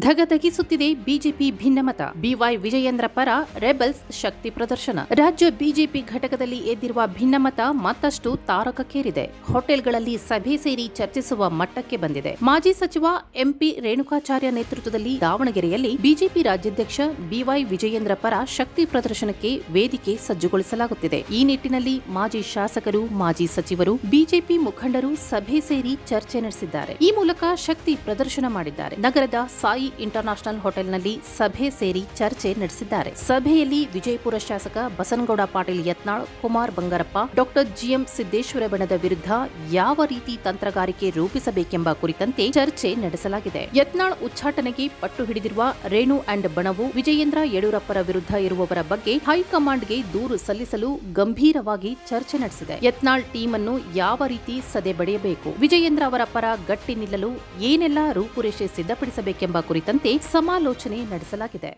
ಧಗಧಗಿಸುತ್ತಿದೆ BJP ಭಿನ್ನಮತ. B Y Vijayendra ಪರ rebels ಶಕ್ತಿ ಪ್ರದರ್ಶನ. ರಾಜ್ಯ ಬಿಜೆಪಿ ಘಟಕದಲ್ಲಿ ಎದ್ದಿರುವ ಭಿನ್ನಮತ ಮತ್ತಷ್ಟು ತಾರಕಕ್ಕೇರಿದೆ. ಹೋಟೆಲ್ಗಳಲ್ಲಿ ಸಭೆ ಸೇರಿ ಚರ್ಚಿಸುವ ಮಟ್ಟಕ್ಕೆ ಬಂದಿದೆ. ಮಾಜಿ ಸಚಿವ ಎಂಪಿ ರೇಣುಕಾಚಾರ್ಯ ನೇತೃತ್ವದಲ್ಲಿ ದಾವಣಗೆರೆಯಲ್ಲಿ ಬಿಜೆಪಿ ರಾಜ್ಯಾಧ್ಯಕ್ಷ ಬಿವೈ ವಿಜಯೇಂದ್ರ ಪರ ಶಕ್ತಿ ಪ್ರದರ್ಶನಕ್ಕೆ ವೇದಿಕೆ ಸಜ್ಜುಗೊಳಿಸಲಾಗುತ್ತಿದೆ. ಈ ನಿಟ್ಟಿನಲ್ಲಿ ಮಾಜಿ ಶಾಸಕರು, ಮಾಜಿ ಸಚಿವರು, ಬಿಜೆಪಿ ಮುಖಂಡರು ಸಭೆ ಸೇರಿ ಚರ್ಚೆ ನಡೆಸಿದ್ದಾರೆ. ಈ ಮೂಲಕ ಶಕ್ತಿ ಪ್ರದರ್ಶನ ಮಾಡಿದ್ದಾರೆ. ನಗರದ ಸಾಯಿ ಇಂಟರ್ನ್ಯಾಷನಲ್ ಹೋಟೆಲ್ನಲ್ಲಿ ಸಭೆ ಸೇರಿ ಚರ್ಚೆ ನಡೆಸಿದ್ದಾರೆ. ಸಭೆಯಲ್ಲಿ ವಿಜಯಪುರ ಶಾಸಕ Basanagouda Patil Yatnal, Kumar Bangarappa, doctor G M Siddeshwara ಬಣದ ವಿರುದ್ಧ ಯಾವ ರೀತಿ ತಂತ್ರಗಾರಿಕೆ ರೂಪಿಸಬೇಕೆಂಬ ಕುರಿತಂತೆ ಚರ್ಚೆ ನಡೆಸಲಾಗಿದೆ. ಯತ್ನಾಳ್ ಉಚ್ಚಾಟನೆಗೆ ಪಟ್ಟು ಹಿಡಿದಿರುವ ರೇಣು ಅಂಡ್ ಬಣವು ವಿಜಯೇಂದ್ರ ಯಡಿಯೂರಪ್ಪರ ವಿರುದ್ಧ ಇರುವವರ ಬಗ್ಗೆ ಹೈಕಮಾಂಡ್ಗೆ ದೂರು ಸಲ್ಲಿಸಲು ಗಂಭೀರವಾಗಿ ಚರ್ಚೆ ನಡೆಸಿದೆ. ಯತ್ನಾಳ್ ಟೀಮ್ ಅನ್ನು ಯಾವ ರೀತಿ ಸದೆ ಬಡಿಯಬೇಕು ವಿಜಯೇಂದ್ರ ಅವರ ಪರ ಗಟ್ಟಿ ನಿಲ್ಲಲು ಏನೆಲ್ಲ ರೂಪುರೇಷೆ ಸಿದ್ಧಪಡಿಸಬೇಕೆಂಬ ಕುರಿತಂತೆ ಸಮಾಲೋಚನೆ ನಡೆಸಲಾಗಿದೆ.